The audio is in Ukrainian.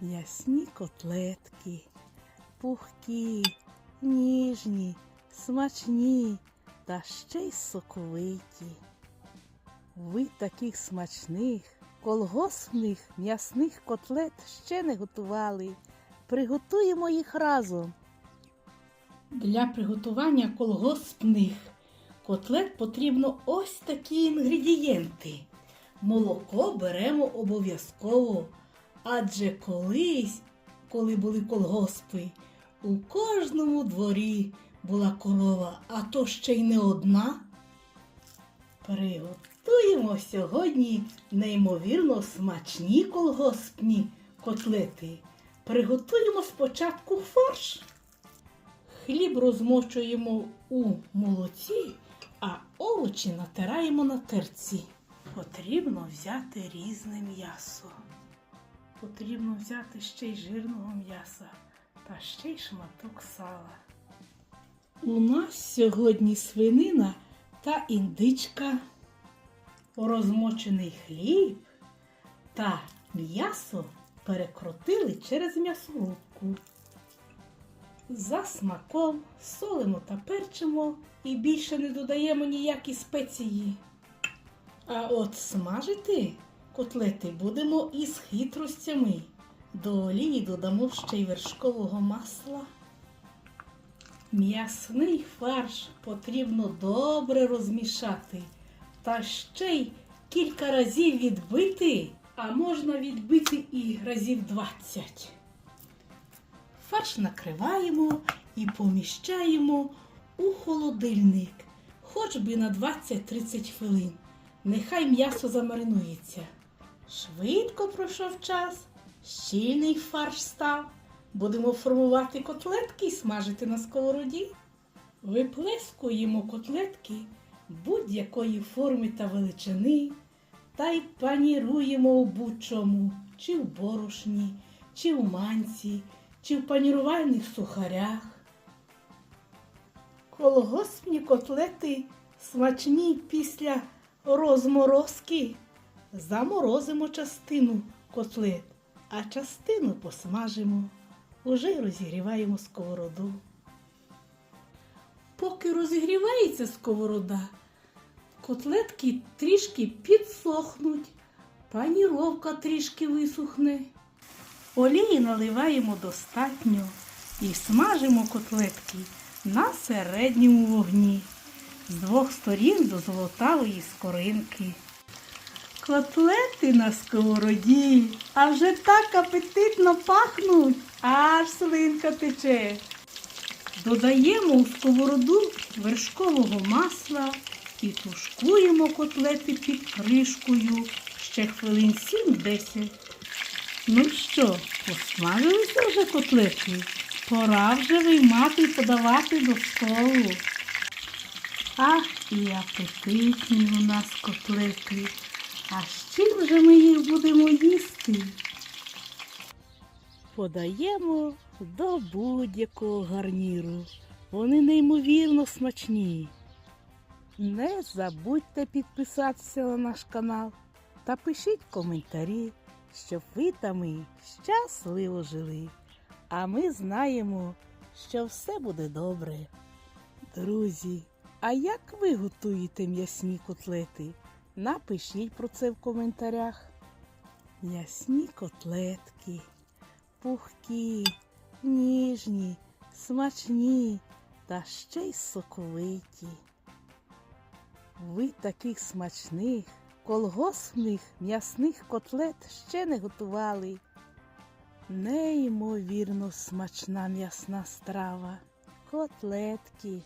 Ясні котлетки, пухкі, ніжні, смачні та ще й соковиті. Ви таких смачних, колгоспних м'ясних котлет ще не готували. Приготуємо їх разом. Для приготування колгоспних котлет потрібно ось такі інгредієнти. Молоко беремо обов'язково, адже колись, коли були колгоспи, у кожному дворі була корова, а то ще й не одна. Приготуємо сьогодні неймовірно смачні колгоспні котлети. Приготуємо спочатку фарш. Хліб розмочуємо у молоці, а овочі натираємо на терці. Потрібно взяти різне м'ясо. Потрібно взяти ще й жирного м'яса та ще й шматок сала. У нас сьогодні свинина та індичка, розмочений хліб та м'ясо перекрутили через м'ясорубку. За смаком солимо та перчимо і більше не додаємо ніякі спеції. А от смажити котлети будемо із хитростями. До олії додамо ще й вершкового масла. М'ясний фарш потрібно добре розмішати та ще й кілька разів відбити, а можна відбити і разів 20. Фарш накриваємо і поміщаємо у холодильник, хоч би на 20-30 хвилин. Нехай м'ясо замаринується. Швидко пройшов час, щільний фарш став. Будемо формувати котлетки і смажити на сковороді. Виплескуємо котлетки будь-якої форми та величини та й паніруємо у будь-чому, чи в борошні, чи в манці, чи в панірувальних сухарях. Колгоспні котлети смачні після розморозки. Заморозимо частину котлет, а частину посмажимо. Уже розігріваємо сковороду. Поки розігрівається сковорода, котлетки трішки підсохнуть, паніровка трішки висухне. Олії наливаємо достатньо і смажимо котлетки на середньому вогні з двох сторін до золотавої скоринки. Котлети на сковороді, а вже так апетитно пахнуть, аж слинка тече. Додаємо у сковороду вершкового масла і тушкуємо котлети під кришкою ще хвилин 7-10. Ну що, посмажилися вже котлети? Пора вже виймати і подавати до столу. Ах, і апетитні у нас котлети. А з чим же ми їх будемо їсти? Подаємо до будь-якого гарніру. Вони неймовірно смачні. Не забудьте підписатися на наш канал та пишіть коментарі, щоб ви та ми щасливо жили. А ми знаємо, що все буде добре. Друзі, а як ви готуєте м'ясні котлети? Напишіть про це в коментарях. М'ясні котлетки, пухкі, ніжні, смачні та ще й соковиті. Ви таких смачних, колгоспних м'ясних котлет ще не готували. Неймовірно смачна м'ясна страва, котлетки